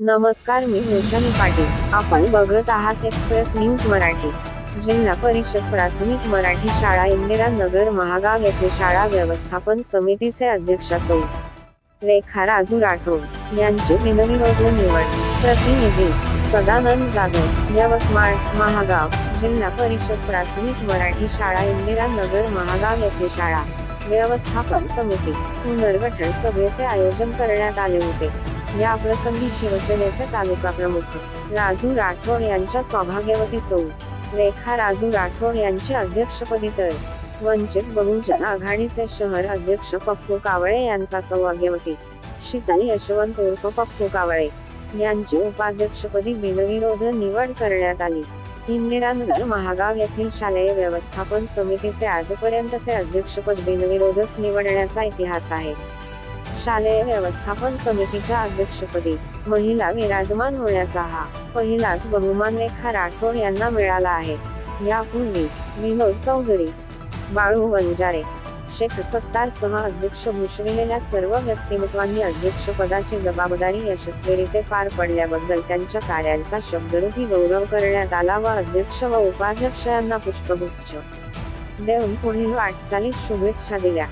नमस्कार मी वैशाली पाटील. आपण बघत आहात एक्सप्रेस न्यूज मराठी. जिल्हा परिषद प्राथमिक मराठी शाळा इंदिरा नगर महागाव येथे शाळा व्यवस्थापन समितीचे अध्यक्ष सौ रेखा राजू राठोड यांची बिनविरोध निवड. प्रतिनिधी सदानंद जाधव यवतमाळ महागाव जिल्हा परिषद प्राथमिक मराठी शाळा इंदिरा नगर महागाव येथे शाळा व्यवस्थापन समिती पुनर्गठन सभेचे आयोजन करण्यात आले होते. या प्रसंगी शिवसेनेचे तालुका प्रमुख राजू राठोड यांच्या सौभाग्यवती सौ. रेखा राजू राठोड यांची अध्यक्षपदी तर वंचित बहुजन आघाडीचे शहर अध्यक्ष पप्पू कावळे यांचा सौभाग्यवती. शीतल यशवंत उर्फ पप्पू कावळे यांची उपाध्यक्षपदी बिनविरोध निवड करण्यात आली. इंदिरानगर महागाव येथील शालेय व्यवस्थापन समितीचे आजपर्यंतचे अध्यक्षपद बिनविरोधच निवडण्याचा इतिहास आहे. शालेय व्यवस्थापन समितीच्या अध्यक्षपदी. महिला विराजमान होण्याचा हा पहिलाच बहुमान रेखा राठोड यांना मिळाला आहे. यापूर्वी विनोद चौधरी बाळू वंजारे शेख सत्तार सह अध्यक्ष भूषविलेल्या सर्व व्यक्तिमत्वांनी अध्यक्षपदाची जबाबदारी यशस्वीरित्या पार पडल्याबद्दल त्यांच्या कार्यांचा शब्दरूपी गौरव करण्यात आला व अध्यक्ष व उपाध्यक्ष यांना पुष्पगुच्छ देऊन पुढील वाटचालीस शुभेच्छा दिल्या.